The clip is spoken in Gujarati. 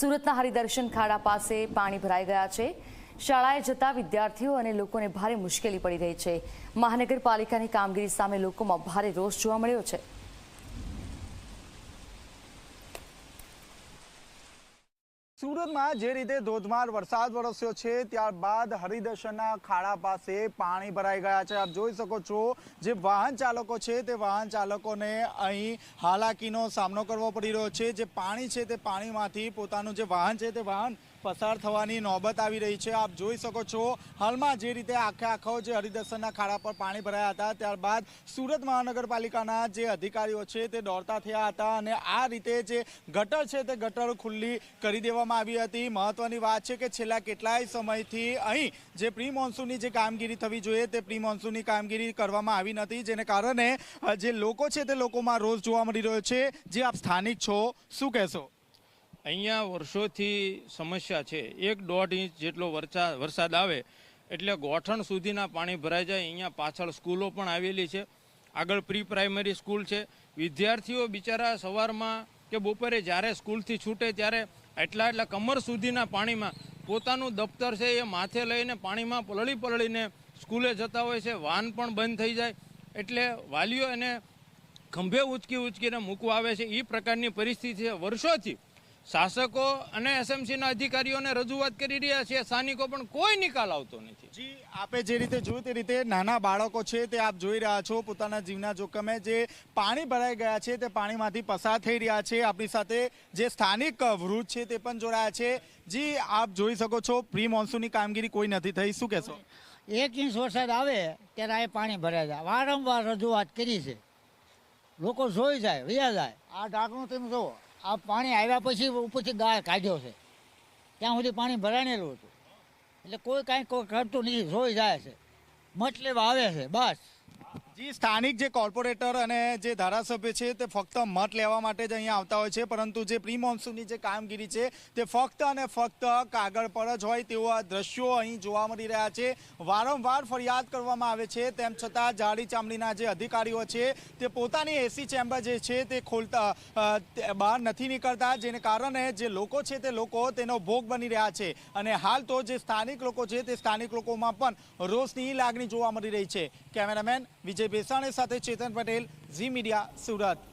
સુરતના હરિદર્શન ખાડા પાસે પાણી ભરાઈ ગયા છે. શાળાએ જતા વિદ્યાર્થીઓ અને લોકોને ભારે મુશ્કેલી પડી રહી છે. મહાનગરપાલિકાની કામગીરી સામે લોકોમાં ભારે રોષ જોવા મળ્યો છે. સુરતમાં જે રીતે ધોધમાર વરસાદ વરસ્યો છે, ત્યારબાદ હરિદર્શનના ખાડા પાસે પાણી ભરાઈ ગયા છે. આપ જોઈ શકો છો, જે વાહન ચાલકો છે, તે વાહન ચાલકોને અહીં હાલાકીનો સામનો કરવો પડી રહ્યો છે. જે પાણી છે, તે પાણીમાંથી પોતાનું જે વાહન છે, તે વાહન પસાર થવાની નોબત આવી રહી છે. આપ જોઈ શકો છો, હાલમાં જે રીતે આખે આખો જે હરિદર્શનના ખાડા પર પાણી ભરાયા હતા, ત્યારબાદ સુરત મહાનગરપાલિકાના જે અધિકારીઓ છે તે દોડતા થયા હતા અને આ રીતે જે ગટર છે તે ગટર ખુલ્લી કરી દેવામાં આવી હતી. મહત્વની વાત છે કે છેલ્લા કેટલાય સમયથી અહીં જે પ્રી મોન્સૂનની જે કામગીરી થવી જોઈએ તે પ્રી મોન્સૂનની કામગીરી કરવામાં આવી નથી. જેને કારણે જે લોકો છે તે લોકોમાં રોષ જોવા મળી રહ્યો છે. જે આપ સ્થાનિક છો, શું કહેશો? અહીંયા વર્ષોથી સમસ્યા છે. એક દોઢ ઇંચ જેટલો વરસા વરસાદ આવે એટલે ગોઠણ સુધીના પાણી ભરાઈ જાય. અહીંયા પાછળ સ્કૂલો પણ આવેલી છે. આગળ પ્રી પ્રાઇમરી સ્કૂલ છે. વિદ્યાર્થીઓ બિચારા સવારમાં કે બપોરે જ્યારે સ્કૂલથી છૂટે ત્યારે એટલા એટલા કમર સુધીના પાણીમાં પોતાનું દફતર છે એ માથે લઈને પાણીમાં પલળી પલળીને સ્કૂલે જતા હોય છે. વાન પણ બંધ થઈ જાય. એટલે વાલીઓ એને ખંભે ઉચકી ઉચકીને મૂકવા આવે છે. એ પ્રકારની પરિસ્થિતિ છે. વર્ષોથી શાસકો અને એસએમસીના અધિકારીઓને રજૂઆત કરી રહ્યા છે. સ્થાનિકો પણ કોઈ નિકાલ આવતો નથી. જી આપે જે રીતે જોયું તે રીતે નાના બાળકો છે તે આપ જોઈ રહ્યા છો. પોતાના જીવના જોખમે જે પાણી ભરાઈ ગયા છે તે પાણીમાંથી પસાર થઈ રહ્યા છે. આપણી સાથે જે સ્થાનિક વૃદ્ધ છે તે પણ જોડાયા છે. જી આપ જોઈ શકો છો પ્રી મોન્સૂનની કામગીરી કોઈ નથી થઈ. શું કહેશો? એક ઇંચ વરસાદ આવે ત્યારે આ પાણી ભરાઈ જાય. વારંવાર રજૂઆત કરી છે. લોકો જોઈ જાય વયા જાય. આ ઢાંકણું તમે જુઓ. આ પાણી આવ્યા પછી ઉપરથી ગાળ કાઢ્યો છે. ત્યાં સુધી પાણી ભરાણેલું હતું. એટલે કોઈ કાંઈ કોઈ કરતું નથી જોઈ જાય છે. મટલે વાવે છે, બસ. જી, સ્થાનિક જે કોર્પોરેટર અને જે ધારાસભ્ય છે તે ફક્ત મત લેવા માટે જ અહીંયા આવતા હોય છે, પરંતુ જે પ્રી મોન્સૂનની જે કામગીરી છે તે ફક્ત અને ફક્ત કાગળ પર જ હોય તેવા દ્રશ્યો અહીં જોવા મળી રહ્યા છે. વારંવાર ફરિયાદ કરવામાં આવે છે, તેમ છતાં જાડી ચામડીના જે અધિકારીઓ છે તે પોતાની એસી ચેમ્બર જે છે તે ખોલતા બહાર નથી નીકળતા, જેને કારણે જે લોકો છે તે લોકો તેનો ભોગ બની રહ્યા છે. અને હાલ તો જે સ્થાનિક લોકો છે તે સ્થાનિક લોકોમાં પણ રોષની લાગણી જોવા મળી રહી છે. કેમેરામેન વિજય બેસાણી સાથે ચેતન પટેલ ઝી મીડિયા સુરત.